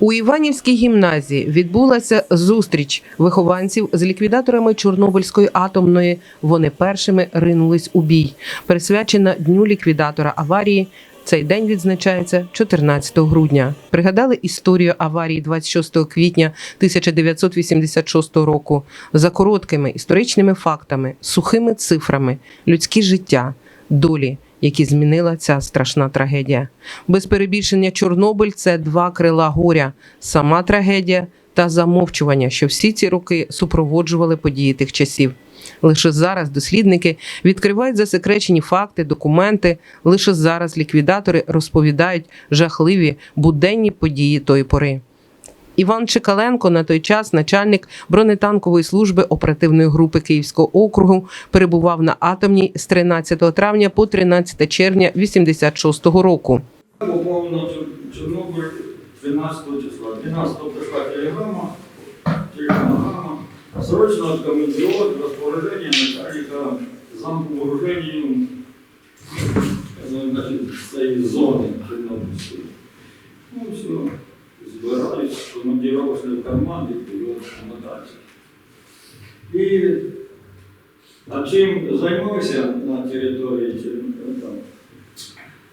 У Іванівській гімназії відбулася зустріч вихованців з ліквідаторами Чорнобильської атомної. Вони першими ринулись у бій. Присвячена дню ліквідатора аварії. Цей день відзначається 14 грудня. Пригадали історію аварії 26 квітня 1986 року за короткими історичними фактами, сухими цифрами, людські життя, долі, які змінила ця страшна трагедія. Без перебільшення Чорнобиль це два крила горя, сама трагедія та замовчування, що всі ці роки супроводжували події тих часів. Лише зараз дослідники відкривають засекречені факти, документи. Лише зараз ліквідатори розповідають жахливі буденні події тої пори. Іван Чекаленко на той час, начальник бронетанкової служби оперативної групи Київського округу, перебував на атомній з 13 травня по 13 червня 86-го року. Чор- Чорнобиль 13 числа. 12 пришла телеграмма, телеграмма, срочно откомандировать распоряжение начальника замку вооружения э, цієї зони Чорнобильської. Ну все, збираюсь, командировочний карман і вперед на дачу. І а чим займався на території Чорнобиля? там,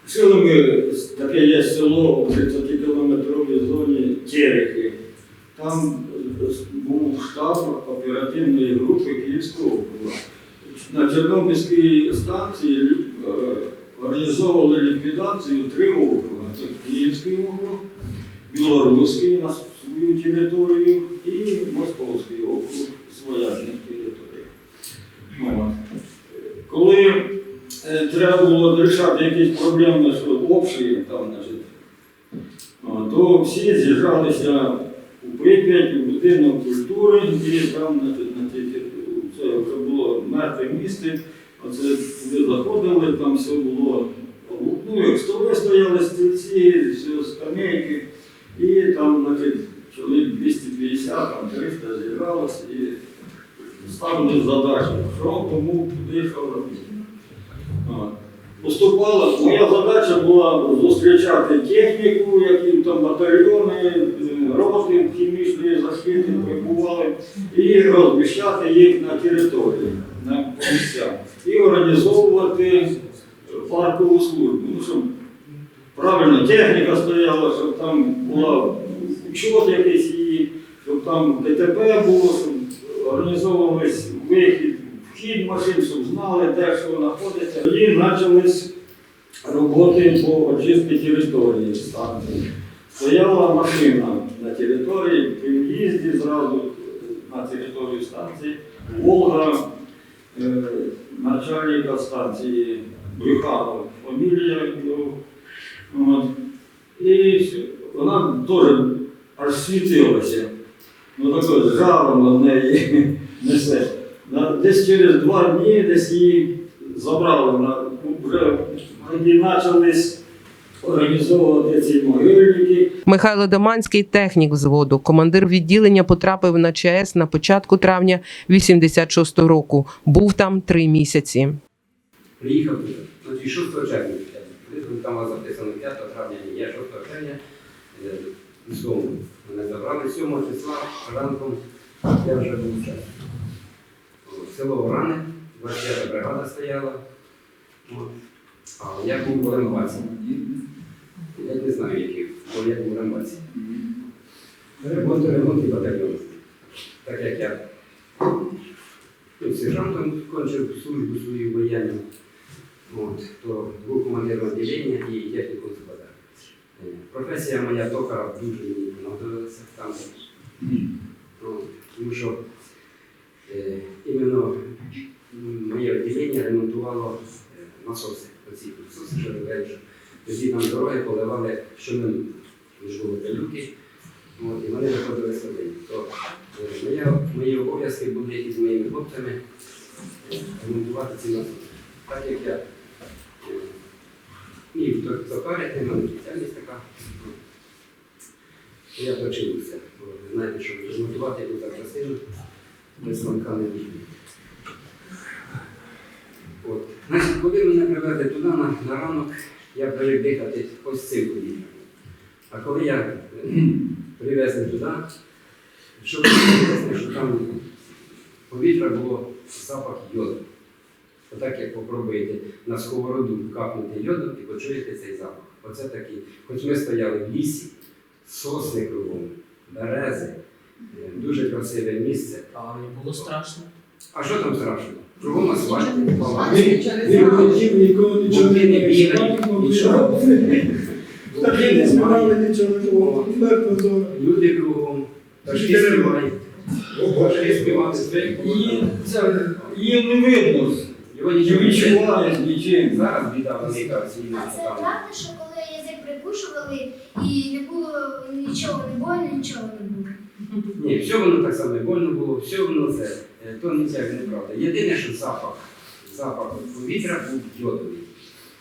Силами таке є село в 30 кілометровій зоні Терехи. Там е, був штаб оперативної групи Київського округу. На Чорнобильській станції е, організовували ліквідацію три округи. Це Київський округ, Білоруський на свою територію і Московський округ свояжних територій. От. Коли е, треба було вирішати якісь проблеми, що общі, там, значить, то всі з'їжджалися у Прип'ять, у будинок культури, і там значить, на тій території, це було мертве місце, оце туди заходили, там все було, ну, як столи стояли стільці, все скамейки, і там, значить, чоловік 250, там 300 зібралося і ставили задачу, що кому куди що робити. Поступала, моя задача була зустрічати техніку, які там батальйони, е, роти хімічної захисти прибували, і розміщати їх на території, на місцях. І організовувати паркову службу. Ну, щоб правильно техніка стояла, щоб там була учет якийсь її, щоб там ДТП було, щоб організовувались вихід, вхід машин, щоб знали, де що знаходиться. Тоді почались роботи по очистці території станції. Стояла машина на території, при в'їзді зразу на територію станції, Волга е, начальника станції Брюханов, фамілія його. От. І вона теж аж світилася. Ну таке жаром од неї несе. Десь через два дні десь її забрали. На, вже тоді почались організовувати ці могильники. Михайло Доманський, технік взводу, командир відділення, потрапив на ЧАЕС на початку травня 86 року. Був там три місяці. Приїхав. Значить, 6 червня. Коли Там записано 5 травня, ні, я 6 червня дому. Мене забрали 7 числа ранком, я вже був час. Село Оране, 25 бригада стояла. А я був в Рембаці. Я не знаю, який, бо я був в Рембаці. Ремонт, ремонт і батальйон. Так як я ну, сержантом кончив службу свою воєнну. От, то був командиром відділення і технікум складав. Е, Професія моя токара дуже мені подобалася там. От, Тому що е, іменно моє відділення ремонтувало е, насоси. Оці насоси, що ви кажете, тоді нам дороги поливали щоминутно. Між були пилюки, от, і вони виходили сюди. То е, моє, мої обов'язки були із моїми хлопцями ремонтувати ці насоси. Так як я токарити, в мене спеціальність така. Я ви знаєте, що ремонтувати яку так частину без станка не можна. От. Значить, коли мене привезли туди на, на ранок, я привик дихати ось цим повітрям. А коли я е, привезли туди, щоб що там повітря було запах йоду. Отак, як попробуєте на сковороду капнути йоду і почуєте цей запах. Оце такий. Хоч ми стояли в лісі, сосни кругом, берези, дуже красиве місце. А не було страшно. А що там страшно? Кругом асфальт, хотів нікого нічого не не нічого. Не збирали нічого було. Люди кругом, пташки співають. Пташки це, її не видно. Його Не нічого не відчуваєш нічим. Зараз біда велика А це правда, що коли язик прикушували і не було нічого не больно, нічого не було. Ні, все воно так само больно було, все воно це. е, То ніяк неправда. Єдине, що запах, запах повітря був йодовий.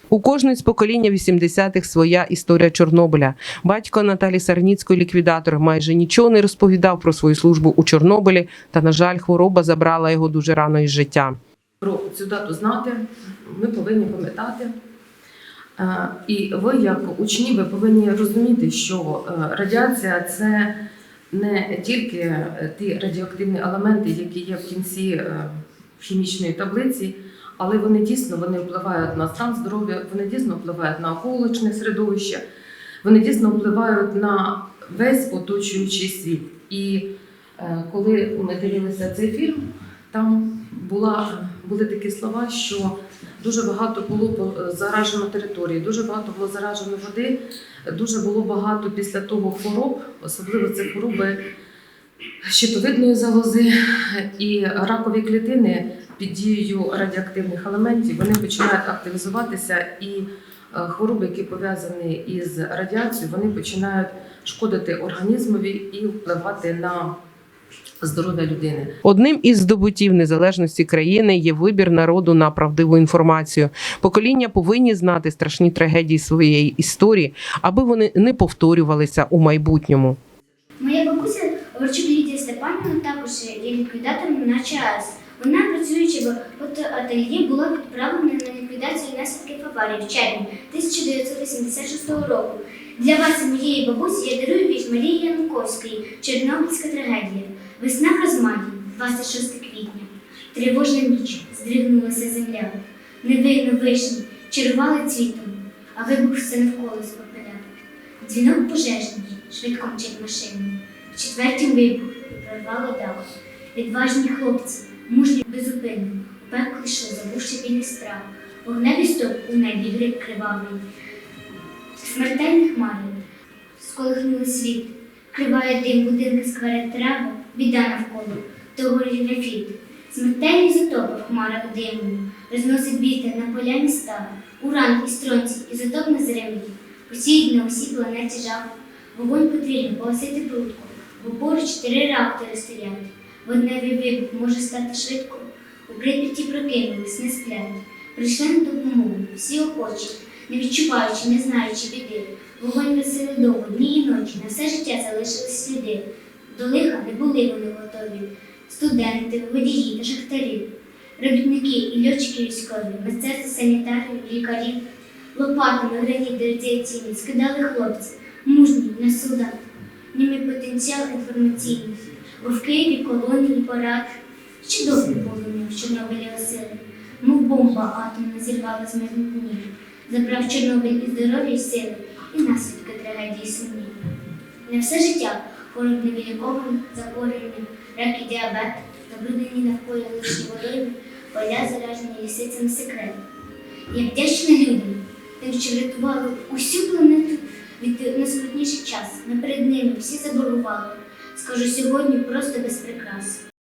У кожної з покоління 80-х своя історія Чорнобиля. Батько Наталі Сарніцької, ліквідатор, майже нічого не розповідав про свою службу у Чорнобилі, та, на жаль, хвороба забрала його дуже рано із життя. Про цю дату знати, ми повинні пам'ятати. Е, І ви, як учні, ви повинні розуміти, що е, радіація це не тільки е, ті радіоактивні елементи, які є в кінці хімічної таблиці, але вони дійсно вони впливають на стан здоров'я, вони дійсно впливають на околичне середовище, вони дійсно впливають на весь оточуючий світ. І коли ми дивилися цей фільм, там була, були такі слова, що дуже багато було е, заражено території, дуже багато було заражено води, дуже було багато після того хвороб, особливо це хвороби щитовидної залози і ракові клітини під дією радіоактивних елементів. Вони починають активізуватися і е, хвороби, які пов'язані із радіацією, вони починають шкодити організмові і впливати на здоров'я людини. Одним із здобутів незалежності країни є вибір народу на правдиву інформацію. Покоління повинні знати страшні трагедії своєї історії, аби вони не повторювалися у майбутньому. Моя бабуся Орчук Лідія Степанівна також є ліквідатором на ЧАЕС. Вона, працюючи в ательє, була відправлена на ліквідацію наслідків аварії в червні 1986 року. Для вас моєї бабусі я дарую вірш Марії Янковської Чорнобильська трагедія. Весна в розмаді, 26 квітня. Тривожна ніч, здригнулася земля. Не видно вишні, чарували цвітом, а вибух все навколо спопиляв. Дзвінок пожежний, швидко мчить машину. В четвертій вибух прорвало дах. Відважні хлопці, мужні безупинно, у пекло йшли, забувши білий страх. Вогневий стоп у небі гриб кривавий. Смертельних хмари сколихнули світ. Криває дим будинки сквере трави, біда навколо, то горить графіт. Смертельні затопи в хмарах диму, розносить вітер на поля міста, уран і стронці, ізотоп незримий, посіють на усій планеті жах. Вогонь потрібно погасити прутко, бо поруч три реактори стоять. Водневий вибух може стати швидко. У Прип'яті прокинулись, не сплять. Прийшли на допомогу, всі охочі, не відчуваючи, не знаючи біди. Вогонь веселий довго, дні і ночі, на все життя залишились сліди. До лиха не були вони готові. Студенти, водії та шахтарі, робітники і льотчики військові, мистецтво санітарів, лікарів, лопатами граніт радіаційні скидали хлопці, мужні на солдат, німий потенціал інформаційний. Бо в Києві колонії порад, ще добре полум'я в Чорнобилі осили, мов бомба атомна зірвала з мирних забрав Чорнобиль і здоров'я і сили, і наслідки трагедії сумні. На все життя хвороб невилікових захворювання, рак і діабет, наблюдені навколо лишні водою, поля заражені лісицям секрет. Я вдячна людям, тим, що врятували усю планету від найскрутніший час. Ми перед ними всі заборували. Скажу сьогодні просто без прикрас.